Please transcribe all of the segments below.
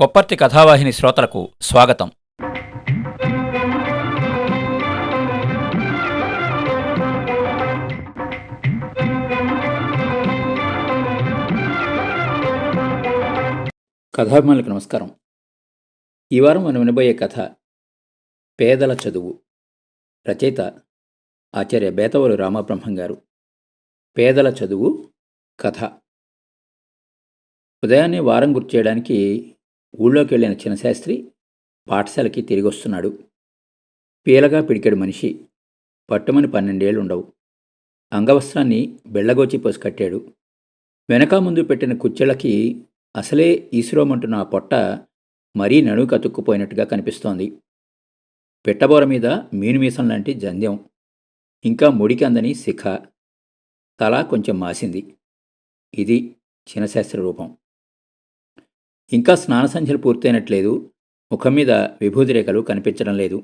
కొప్పర్తి కథావాహిని శ్రోతలకు స్వాగతం. కథాభిమానులకు నమస్కారం. ఈ వారం మనం వినబోయే కథ పేదల చదువు. రచయిత ఆచార్య బేతవలు రామబ్రహ్మం గారు. పేదల చదువు కథ. ఉదయాన్నే వారం గుర్తు చేయడానికి ఊళ్ళోకి వెళ్ళిన చిన్నశాస్త్రి పాఠశాలకి తిరిగి వస్తున్నాడు పీలగా పిడికాడు మనిషి. పట్టుమని పన్నెండేళ్ళు ఉండవు అంగవస్త్రాన్ని బెళ్ళగోచి పోసి కట్టాడు. వెనక ముందు పెట్టిన కుచ్చెళ్ళకి అసలే ఈశ్రోమంటున్న ఆ పొట్ట మరీ నడువు కతుక్కుపోయినట్టుగా కనిపిస్తోంది. పిట్టబోర మీద మీనుమీసం లాంటి జంధ్యం. ఇంకా ముడికి అందని శిఖ. తల కొంచెం మాసింది. ఇది చినశాస్త్ర రూపం. ఇంకా స్నాన సంధ్యలు పూర్తయినట్లేదు. ముఖం మీద విభూతి రేఖలు కనిపించడం లేదు.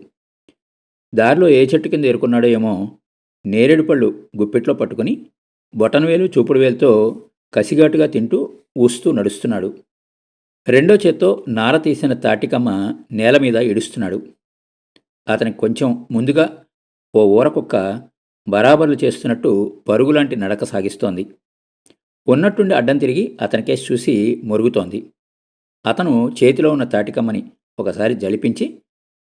దారిలో ఏ చెట్టు కింద ఏరుకున్నాడో ఏమో నేరేడు పళ్ళు గుప్పిట్లో పట్టుకుని బొటనవేలు చూపుడు వేలుతో కసిగాటుగా తింటూ ఊస్తూ నడుస్తున్నాడు. రెండో చేత్తో నార తీసిన తాటికమ్మ నేల మీద ఇడుస్తున్నాడు అతనికి కొంచెం ముందుగా ఓ ఊరకుక్క బరాబర్లు చేస్తున్నట్టు పరుగులాంటి నడక సాగిస్తోంది. ఉన్నట్టుండి అడ్డం తిరిగి అతనికేసి చూసి మొరుగుతోంది. అతను చేతిలో ఉన్న తాటికమ్మని ఒకసారి జలిపించి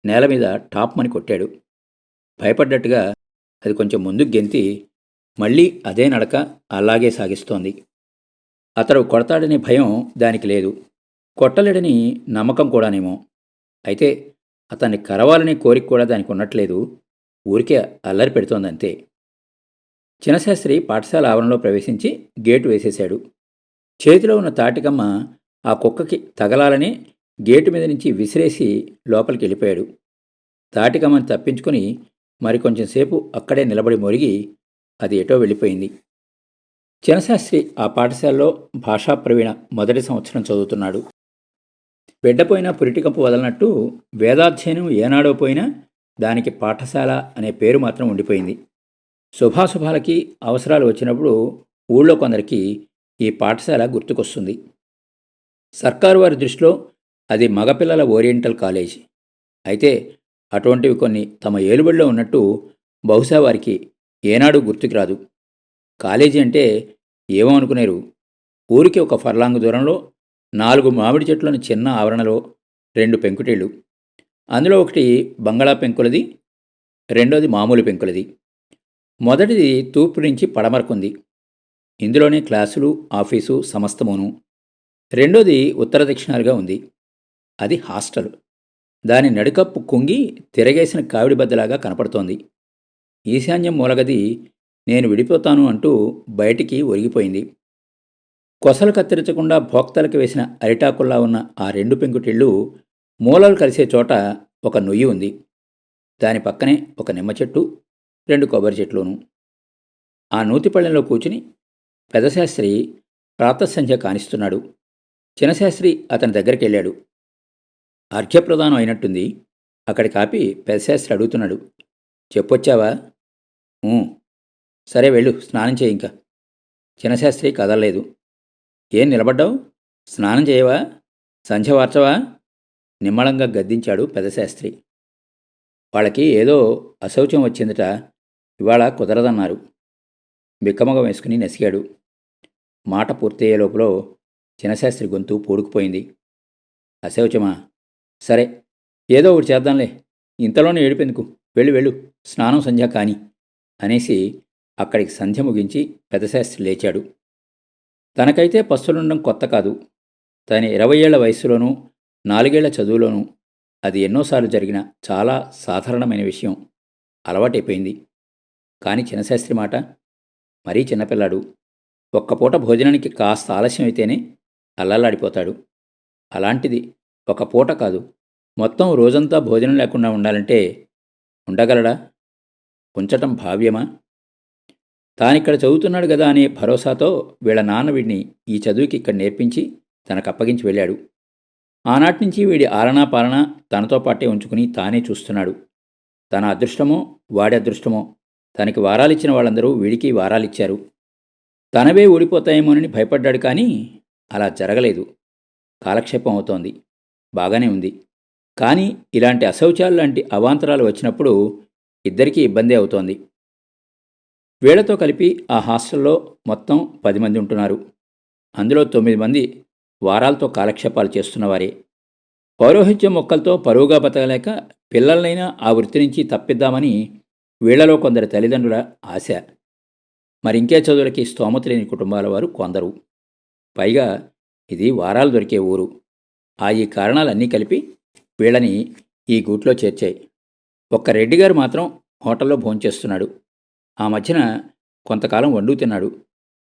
నేల మీద టాప్మని కొట్టాడు. భయపడ్డట్టుగా అది కొంచెం ముందుకు గెంతి మళ్ళీ అదే నడక అలాగే సాగిస్తోంది. అతడు కొడతాడనే భయం దానికి లేదు. కొట్టలేడని నమ్మకం కూడానేమో. అయితే అతన్ని కరవాలనే కోరిక కూడా దానికి ఉన్నట్లేదు. ఊరికే అల్లరి పెడుతోందంతే. చినశాస్త్రి పాఠశాల ఆవరణలో ప్రవేశించి గేటు వేసేశాడు. చేతిలో ఉన్న తాటికమ్మ ఆ కుక్కకి తగలాలని గేటు మీద నుంచి విసిరేసి లోపలికి వెళ్ళిపోయాడు. తాటికమని తప్పించుకుని మరికొంచెం సేపు అక్కడే నిలబడి మొరిగి అది ఎటో వెళ్ళిపోయింది. చినశాస్త్రి ఆ పాఠశాలలో భాషా ప్రవీణ మొదటి సంవత్సరం చదువుతున్నాడు. బిడ్డపోయినా పురిటికప్పు వదలనట్టు వేదాధ్యయనం ఏనాడో పోయినా దానికి పాఠశాల అనే పేరు మాత్రం ఉండిపోయింది. శుభాశుభాలకి అవసరాలు వచ్చినప్పుడు ఊళ్ళో కొందరికి ఈ పాఠశాల గుర్తుకొస్తుంది. సర్కారు వారి దృష్టిలో అది మగపిల్లల ఓరియంటల్ కాలేజీ. అయితే అటువంటివి కొన్ని తమ ఏలుబడిలో ఉన్నట్టు బహుశా వారికి ఏనాడు గుర్తుకు రాదు. కాలేజీ అంటే ఏమో అనుకునేరు ఊరికి ఒక ఫర్లాంగ్ దూరంలో నాలుగు మామిడి చెట్లను చిన్న ఆవరణలో రెండు పెంకుటిళ్ళు. అందులో ఒకటి బంగాళా పెంకులది రెండోది మామూలు పెంకులది. మొదటిది తూర్పు నుంచి పడమరకుంది. ఇందులోనే క్లాసులు ఆఫీసు సమస్తమును రెండోది ఉత్తర దక్షిణాలుగా ఉంది. అది హాస్టల్. దాని నడికప్పు కుంగి తిరగేసిన కావిడి బద్దలాగా కనపడుతోంది. ఈశాన్యం మూలగది నేను విడిపోతాను అంటూ బయటికి ఒరిగిపోయింది. కొసలు కత్తిరించకుండా భోక్తలకు వేసిన అరిటాకుల్లా ఉన్న ఆ రెండు పెంకుటిళ్ళు మూలలు కలిసే చోట ఒక నొయ్యి ఉంది. దాని పక్కనే ఒక నిమ్మ చెట్టు రెండు కొబ్బరి చెట్లును. ఆ నూతిపళ్ళెంలో కూర్చుని పెదశాస్త్రి ప్రాతసంధ్య కానిస్తున్నాడు. చిన్నశాస్త్రి అతని దగ్గరికి వెళ్ళాడు. అర్ఘ్యప్రదానం అయినట్టుంది. అక్కడికి కాపి పెదశాస్త్రి అడుగుతున్నాడు. చెప్పొచ్చావా? సరే వెళ్ళు స్నానం చేయి ఇంకా. చిన్నశాస్త్రి కదలలేదు. ఏం నిలబడ్డావు? స్నానం చేయవా? సంధ్య వార్చవా? నిమ్మళంగా గద్దించాడు పెదశాస్త్రి వాళ్ళకి ఏదో అశౌచం వచ్చిందట. ఇవాళ కుదరదన్నారు. బిక్కమగం వేసుకుని నసిగాడు. మాట పూర్తయ్యే లోపల చిన్నశాస్త్రి గొంతు పూడుకుపోయింది. అశౌచమా సరే ఏదో ఒకటి చేద్దాంలే. ఇంతలోనే ఏడిపెందుకు? వెళ్ళు వెళ్ళు స్నానం సంధ్య కాని అనేసి అక్కడికి సంధ్య ముగించి పెదశాస్త్రి లేచాడు. తనకైతే పస్తులుండడం కొత్త కాదు. తన ఇరవై ఏళ్ళ వయస్సులోనూ నాలుగేళ్ళ చదువులోనూ అది ఎన్నోసార్లు జరిగిన చాలా సాధారణమైన విషయం. అలవాటైపోయింది. కానీ చిన్నశాస్త్రి మాట మరీ చిన్నపిల్లాడు. ఒక్క పూట భోజనానికి కాస్త ఆలస్యం అయితేనే అల్లలాడిపోతాడు. అలాంటిది ఒక పూట కాదు. మొత్తం రోజంతా భోజనం లేకుండా ఉండాలంటే ఉండగలడా? ఉంచటం భావ్యమా? తానిక్కడ చదువుతున్నాడు కదా అనే భరోసాతో వీళ్ళ నాన్న వీడిని ఈ చదువుకి ఇక్కడ నేర్పించి తనకు అప్పగించి వెళ్ళాడు. ఆనాటి నుంచి వీడి ఆలనా పాలన తనతో పాటే ఉంచుకుని తానే చూస్తున్నాడు. తన అదృష్టమో వాడి అదృష్టమో తనకి వారాలిచ్చిన వాళ్ళందరూ వీడికి వారాలిచ్చారు. తనవే ఓడిపోతాయేమోనని భయపడ్డాడు కానీ అలా జరగలేదు. కాలక్షేపం అవుతోంది. బాగానే ఉంది. కానీ ఇలాంటి అశౌచాలు లాంటి అవాంతరాలు వచ్చినప్పుడు ఇద్దరికీ ఇబ్బంది అవుతోంది. వీళ్ళతో కలిపి ఆ హాస్టల్లో మొత్తం పది మంది ఉంటున్నారు. అందులో తొమ్మిది మంది వారాలతో కాలక్షేపాలు చేస్తున్నవారే. పౌరోహిత్యం మొక్కలతో పరువుగా బతకలేక పిల్లలనైనా ఆ వృత్తి నుంచి తప్పిద్దామని వీళ్ళలో కొందరి తల్లిదండ్రుల ఆశ. మరింకే చదువులకి స్తోమత లేని కుటుంబాల వారు కొందరు. పైగా ఇది వారాలు దొరికే ఊరు. ఆ ఈ కారణాలన్నీ కలిపి వీళ్ళని ఈ గూట్లో చేర్చాయి. ఒక్క రెడ్డి గారు మాత్రం హోటల్లో భోంచేస్తున్నాడు. ఆ మధ్యన కొంతకాలం వండు తిన్నాడు.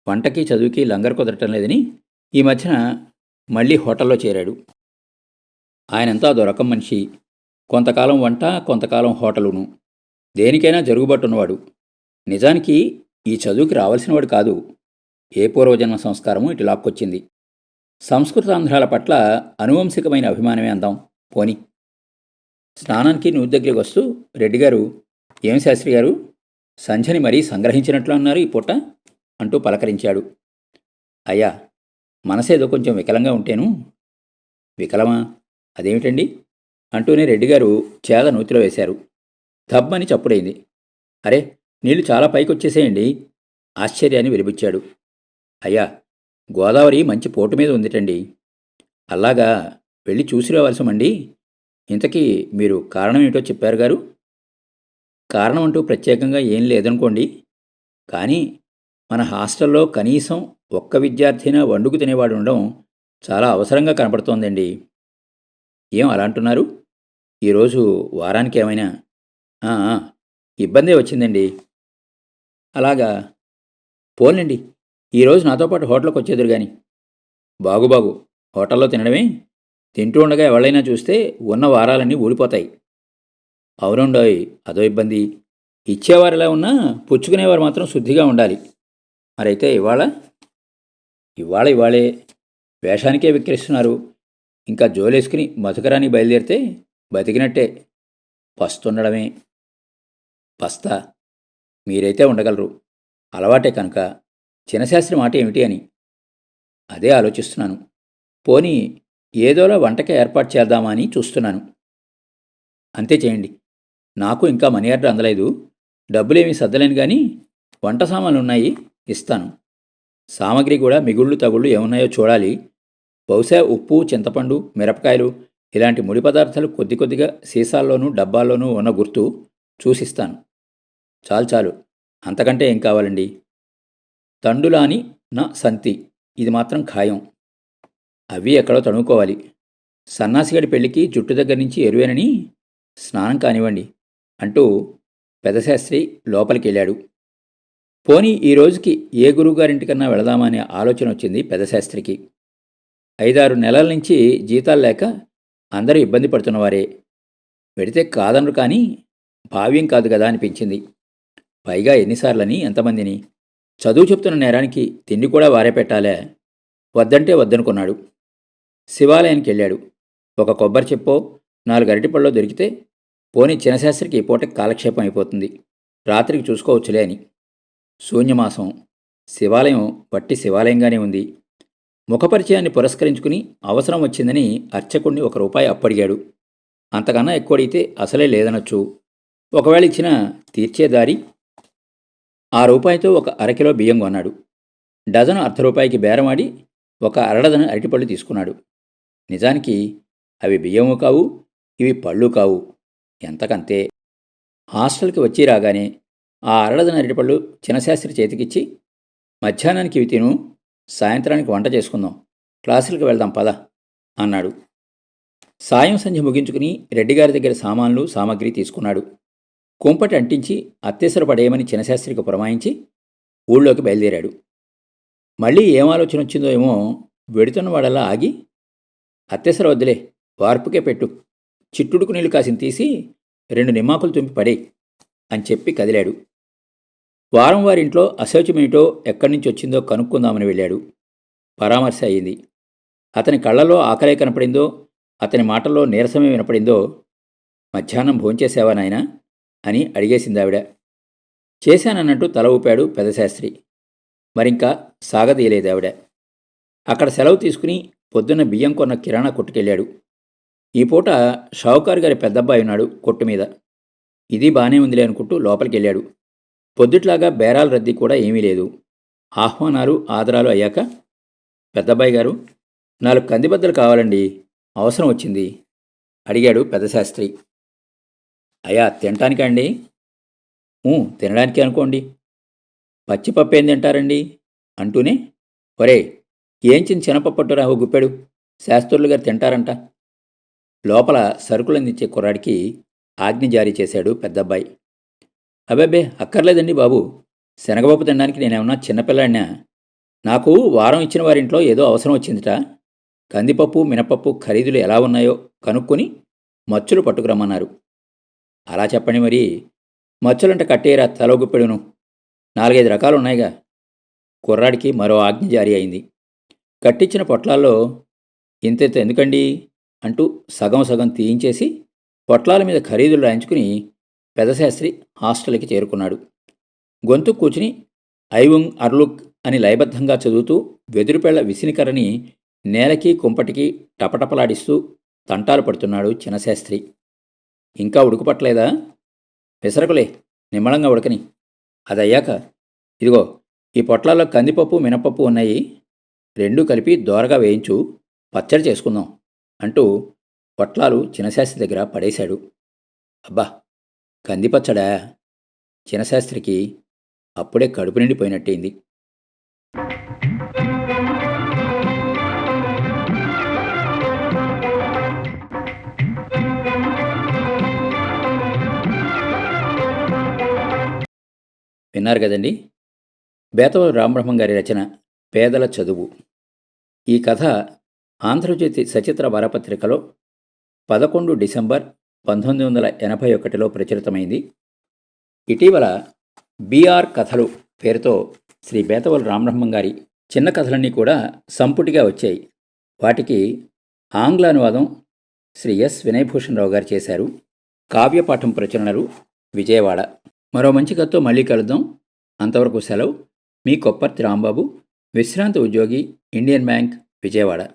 వంటకి చదువుకి లంగర్ కుదరటం లేదని ఈ మధ్యన మళ్ళీ హోటల్లో చేరాడు. ఆయనంతా దొరకం మనిషి. కొంతకాలం వంట కొంతకాలం హోటలును. దేనికైనా జరుగుబట్టున్నవాడు నిజానికి ఈ చదువుకి రావాల్సినవాడు కాదు. ఏ పూర్వజన్మ సంస్కారము ఇటు లాక్కొచ్చింది. సంస్కృతాంధ్రాల పట్ల అనువంశికమైన అభిమానమే అందాం. పోని. స్నానానికి నువ్వు దగ్గరికి వస్తూ రెడ్డి గారు ఏం శాస్త్రి గారు? సంధ్యని మరీ సంగ్రహించినట్లు అన్నారు ఈ పూట అంటూ పలకరించాడు. అయ్యా మనసేదో కొంచెం వికలంగా ఉంటేను? వికలమా? అదేమిటండి? అంటూనే రెడ్డిగారు చేద నూతిలో వేశారు. ధబ్బని చప్పుడైంది. అరే నీళ్ళు చాలా పైకొచ్చేసేయండి. ఆశ్చర్యాన్ని వెలిబుచ్చాడు. అయ్యా గోదావరి మంచి పోటు మీద ఉందిటండి. అలాగా వెళ్ళి చూసి రావాల్సమండి ఇంతకీ మీరు కారణం ఏంటో చెప్పారు గారు? కారణం అంటూ ప్రత్యేకంగా ఏం లేదనుకోండి. కానీ మన హాస్టల్లో కనీసం ఒక్క విద్యార్థినా వండుకు తినేవాడు ఉండడం చాలా అవసరంగా కనపడుతోందండి. ఏం అలా అంటున్నారు? ఈరోజు వారానికి ఏమైనా? ఇబ్బందే వచ్చిందండి. అలాగా పోలండి ఈరోజు నాతో పాటు హోటల్కి వచ్చేదురు కానీ బాగు బాగు హోటల్లో తినడమే? తింటూ ఉండగా ఎవళ్ళైనా చూస్తే ఉన్న వారాలన్నీ ఊడిపోతాయి. అవునుండోయ్ అదో ఇబ్బంది. ఇచ్చేవారు ఎలా ఉన్నా పుచ్చుకునేవారు మాత్రం శుద్ధిగా ఉండాలి. మరైతే ఇవాళ? ఇవాళ ఇవాళే. వేషానికే విక్రిస్తున్నారు ఇంకా జోలేసుకుని మధుకరానికి బయలుదేరితే బతికినట్టే. పస్తుండడమే పస్తా. మీరైతే ఉండగలరు. అలవాటే కనుక. చినశాస్త్రి మాట ఏమిటి అని. అదే ఆలోచిస్తున్నాను. పోనీ ఏదోలా వంటకి ఏర్పాటు చేద్దామా అని చూస్తున్నాను. అంతే చేయండి. నాకు ఇంకా మనీ ఆర్డర్ అందలేదు. డబ్బులేమీ సర్దలేను కానీ వంట సామాన్లు ఉన్నాయి ఇస్తాను. సామాగ్రి కూడా మిగుళ్ళు తగుళ్ళు ఏమున్నాయో చూడాలి. బహుశా ఉప్పు చింతపండు మిరపకాయలు ఇలాంటి ముడి పదార్థాలు కొద్ది కొద్దిగా సీసాల్లోనూ డబ్బాల్లోనూ ఉన్న గుర్తు చూసిస్తాను. చాలు చాలు. అంతకంటే ఏం కావాలండి? తండులాని నా సంతి. ఇది మాత్రం ఖాయం. అవి ఎక్కడో తణుకోవాలి సన్నాసిగడి పెళ్ళికి జుట్టు దగ్గర నుంచి ఎరువేనని స్నానం కానివ్వండి అంటూ పెదశాస్త్రి లోపలికి వెళ్ళాడు పోనీ ఈ రోజుకి ఏ గురువుగారింటికన్నా వెళదామా అనే ఆలోచన వచ్చింది పెదశాస్త్రికి. ఐదారు నెలల నుంచి జీతాలు లేక అందరూ ఇబ్బంది పడుతున్నవారే. పెడితే కాదనరు కానీ భావ్యం కాదు కదా అనిపించింది. పైగా ఎన్నిసార్లని ఎంతమందిని చదువు చెప్తున్న నేరానికి తిండి కూడా వారే పెట్టాలే. వద్దంటే వద్దనుకున్నాడు. శివాలయానికి వెళ్ళాడు. ఒక కొబ్బరి చెప్పో నాలుగు అరటిపళ్ళలో దొరికితే పోనీ చినశాస్త్రికి ఈ కాలక్షేపం అయిపోతుంది. రాత్రికి చూసుకోవచ్చులే అని. శూన్యమాసం. శివాలయం పట్టి శివాలయంగానే ఉంది. ముఖపరిచయాన్ని పురస్కరించుకుని అవసరం వచ్చిందని అర్చకుణ్ణి ఒక రూపాయి అప్పడిగాడు. అంతకన్నా ఎక్కువ అడిగితే అసలే లేదనొచ్చు. ఒకవేళ ఇచ్చిన తీర్చే దారి ఆ రూపాయితో ఒక అరకిలో బియ్యం కొన్నాడు. డజను అర్ధ రూపాయికి బేరమాడి ఒక అరడజను అరటిపళ్ళు తీసుకున్నాడు. నిజానికి అవి బియ్యము కావు ఇవి పళ్ళు కావు. ఎంతకంతే? హాస్టల్కి వచ్చి రాగానే ఆ అరడదన అరటిపళ్ళు చిన్నశాస్త్రి చేతికిచ్చి మధ్యాహ్నానికి ఇవి తిను సాయంత్రానికి వంట చేసుకుందాం క్లాసులకు వెళ్దాం పద అన్నాడు. సాయం సంధ్య ముగించుకుని రెడ్డిగారి దగ్గర సామాన్లు సామాగ్రి తీసుకున్నాడు. కుంపటి అంటించి అత్యసరపడేయమని చినశాస్త్రికి పురమాయించి ఊళ్ళోకి బయలుదేరాడు. మళ్ళీ ఏం ఆలోచన వచ్చిందో ఏమో వెడుతున్న వాడలా ఆగి అత్యసర వద్దులే వార్పుకే పెట్టు చిట్టుడుకు నీళ్ళు కాసిన తీసి రెండు నిమ్మాకులు తుంపి పడే అని చెప్పి కదిలాడు. వారం వారింట్లో అశౌచమేమిటో ఎక్కడి నుంచి వచ్చిందో కనుక్కుందామని వెళ్ళాడు. పరామర్శ అయింది. అతని కళ్ళలో ఆకలే కనపడిందో అతని మాటల్లో నీరసమే వినపడిందో మధ్యాహ్నం భోంచేసావా నాయనా? అని అడిగేసింది ఆవిడ చేశానన్నట్టు తల ఊపాడు పెదశాస్త్రి. మరింకా సాగదీయలేదు ఆవిడ అక్కడ సెలవు తీసుకుని పొద్దున్న బియ్యం కొన్న కిరాణా కొట్టుకెళ్ళాడు. ఈ పూట షావుకారు గారి పెద్దబ్బాయి ఉన్నాడు కొట్టు మీద. ఇది బానే ఉందిలే అనుకుంటూ లోపలికెళ్ళాడు. పొద్దుట్లాగా బేరాల రద్దీ కూడా ఏమీ లేదు. ఆహ్వానాలు ఆదరాలు అయ్యాక పెద్దబ్బాయి గారు నాలుగు కందిబద్దలు కావాలండి. అవసరం వచ్చింది. అడిగాడు పెద్దశాస్త్రి అయ్యా తినటానికండి? తినడానికి అనుకోండి. పచ్చిపప్పు ఏం తింటారండి? అంటూనే ఒరే ఏం చిన్న చిన్నపప్పట్టురా ఓ గుప్పెడు. శాస్త్రులు గారు తింటారంట. లోపల సరుకులు అందించే కుర్రాడికి ఆజ్ఞ జారీ చేశాడు పెద్దబ్బాయి. అబ్బాబే అక్కర్లేదండి బాబు. శనగపప్పు తినడానికి నేనేమన్నా చిన్నపిల్లాడినా? నాకు వారం ఇచ్చిన వారింట్లో ఏదో అవసరం వచ్చిందిట. కందిపప్పు మినపప్పు ఖరీదులు ఎలా ఉన్నాయో కనుక్కొని మచ్చులు పట్టుకురమ్మన్నారు. అలా చెప్పండి మరి. మచ్చలంట కట్టేరా తలో గుప్పెడును నాలుగైదు రకాలు ఉన్నాయిగా కుర్రాడికి మరో ఆజ్ఞ జారీ అయింది. కట్టించిన పొట్లాల్లో ఇంతెంత ఎందుకండి? అంటూ సగం సగం తీయించేసి పొట్లాల మీద ఖరీదులు రాయించుకుని పెదశాస్త్రి హాస్టల్కి చేరుకున్నాడు. గొంతు కూర్చుని ఐవుంగ్ అర్లుక్ అని లయబద్ధంగా చదువుతూ వెదురుపెళ్ళ విసినికరని నేలకి కుంపటికి టపటపలాడిస్తూ తంటాలు పడుతున్నాడు చినశాస్త్రి ఇంకా ఉడుకుపట్టలేదా? విసరకులే నిమ్మళంగా ఉడకని. అదయ్యాక ఇదిగో ఈ పొట్లాల్లో కందిపప్పు మినపప్పు ఉన్నాయి. రెండూ కలిపి దోరగా వేయించు పచ్చడి చేసుకుందాం అంటూ పొట్లాలు చినశాస్త్రి దగ్గర పడేశాడు. అబ్బా కందిపచ్చడా? చినశాస్త్రికి అప్పుడే కడుపు నిండిపోయినట్టయింది. విన్నారు కదండి? బేతవ రామబ్రహ్మం గారి రచన పేదల చదువు. ఈ కథ ఆంధ్రజ్యోతి సచిత్ర వారపత్రికలో పదకొండు డిసెంబర్ పంతొమ్మిది వందల ఎనభై ఒకటిలో ప్రచురితమైంది. ఇటీవల బీఆర్ కథలు పేరుతో శ్రీ బేతవల రామబ్రహ్మం గారి చిన్న కథలన్నీ కూడా సంపుటిగా వచ్చాయి. వాటికి ఆంగ్ల అనువాదం శ్రీ ఎస్ వినయభూషణరావు గారు చేశారు. కావ్యపాఠం ప్రచురణలు విజయవాడ. మరో మంచి కథతో మళ్ళీ కలుద్దాం. అంతవరకు సెలవు. మీ కొప్పర్తి రాంబాబు విశ్రాంత ఉద్యోగి ఇండియన్ బ్యాంక్ విజయవాడ.